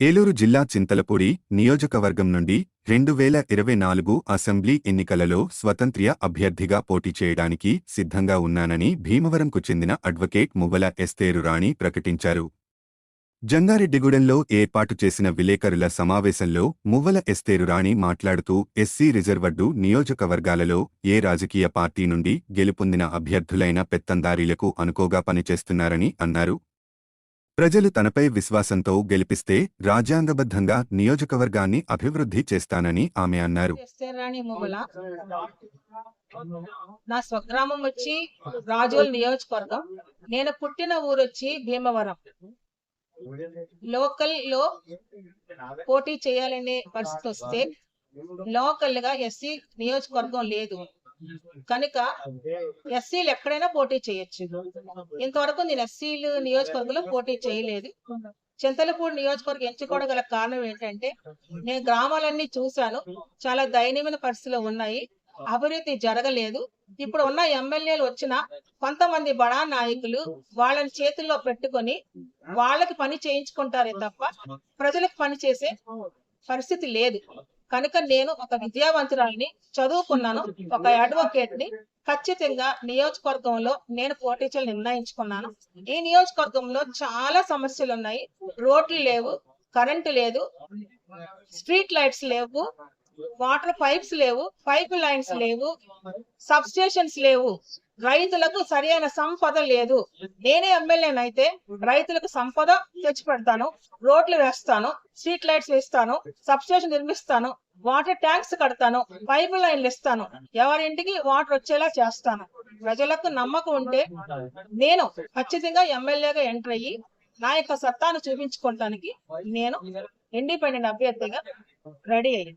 ఏలూరు జిల్లా చింతలపూడి నియోజకవర్గం నుండి రెండు వేల ఇరవై నాలుగు అసెంబ్లీ ఎన్నికలలో స్వతంత్ర్య అభ్యర్థిగా పోటీ చేయడానికి సిద్ధంగా ఉన్నానని భీమవరంకు చెందిన అడ్వకేట్ మువ్వల ఎస్తేరు రాణి ప్రకటించారు. జంగారెడ్డిగూడెంలో ఏర్పాటు చేసిన విలేకరుల సమావేశంలో మువ్వల ఎస్తేరు రాణి మాట్లాడుతూ ఎస్సీ రిజర్వడ్డు నియోజకవర్గాలలో ఏ రాజకీయ పార్టీ నుండి గెలుపొందిన అభ్యర్థులైన పెత్తందారీలకు అనుకోగా పనిచేస్తున్నారని అన్నారు. ప్రజలు తనపై విశ్వాసంతో గెలిపిస్తే రాజ్యాంగబద్ధంగా నియోజకవర్గాన్ని అభివృద్ధి చేస్తానని ఆమె అన్నారు. నా స్వగ్రామం వచ్చి రాజోల్ నియోజకవర్గం. నేను పుట్టిన ఊరు వచ్చి భీమవరం. లోకల్లో పోటీ చేయాలనే పరిస్థితి వస్తే లోకల్గా ఎస్సీ నియోజకవర్గం లేదు. కనుక ఎస్సీలు ఎక్కడైనా పోటీ చేయొచ్చు. ఇంతవరకు నేను ఎస్సీలు నియోజకవర్గంలో పోటీ చేయలేదు. చింతలపూడి నియోజకవర్గం ఎంచుకోవడం గల కారణం ఏంటంటే నేను గ్రామాలన్నీ చూశాను. చాలా దయనీయమైన పరిస్థితులు ఉన్నాయి. అభివృద్ధి జరగలేదు. ఇప్పుడు ఉన్న ఎమ్మెల్యేలు వచ్చిన కొంతమంది బడా నాయకులు వాళ్ళని చేతుల్లో పెట్టుకొని వాళ్ళకి పని చేయించుకుంటారే తప్ప ప్రజలకు పని చేసే పరిస్థితి లేదు. కనుక నేను ఒక విద్యావంతురాలిని చదువుకున్నాను ఒక అడ్వకేట్ని ఖచ్చితంగా నియోజకవర్గంలో నేను పోటీ నిర్ణయించుకున్నాను. ఈ నియోజకవర్గంలో చాలా సమస్యలు ఉన్నాయి రోడ్లు లేవు కరెంటు లేదు స్ట్రీట్ లైట్స్ లేవు వాటర్ పైప్స్ లేవు పైప్ లైన్స్ లేవు సబ్ స్టేషన్స్ లేవు. రైతులకు సరైన సంపద లేదు. నేనే ఎమ్మెల్యేనైతే రైతులకు సంపద తెచ్చి పెడతాను రోడ్లు వేస్తాను స్ట్రీట్ లైట్స్ వేస్తాను సబ్స్టేషన్ నిర్మిస్తాను వాటర్ ట్యాంక్స్ కడతాను పైప్ లైన్లు ఇస్తాను ఎవరింటికి వాటర్ వచ్చేలా చేస్తాను. ప్రజలకు నమ్మకం ఉంటే నేను ఖచ్చితంగా ఎమ్మెల్యేగా ఎంటర్ అయ్యి నా యొక్క సత్తాను చూపించుకోవటానికి నేను ఇండిపెండెంట్ అభ్యర్థిగా రెడీ అయ్యాను.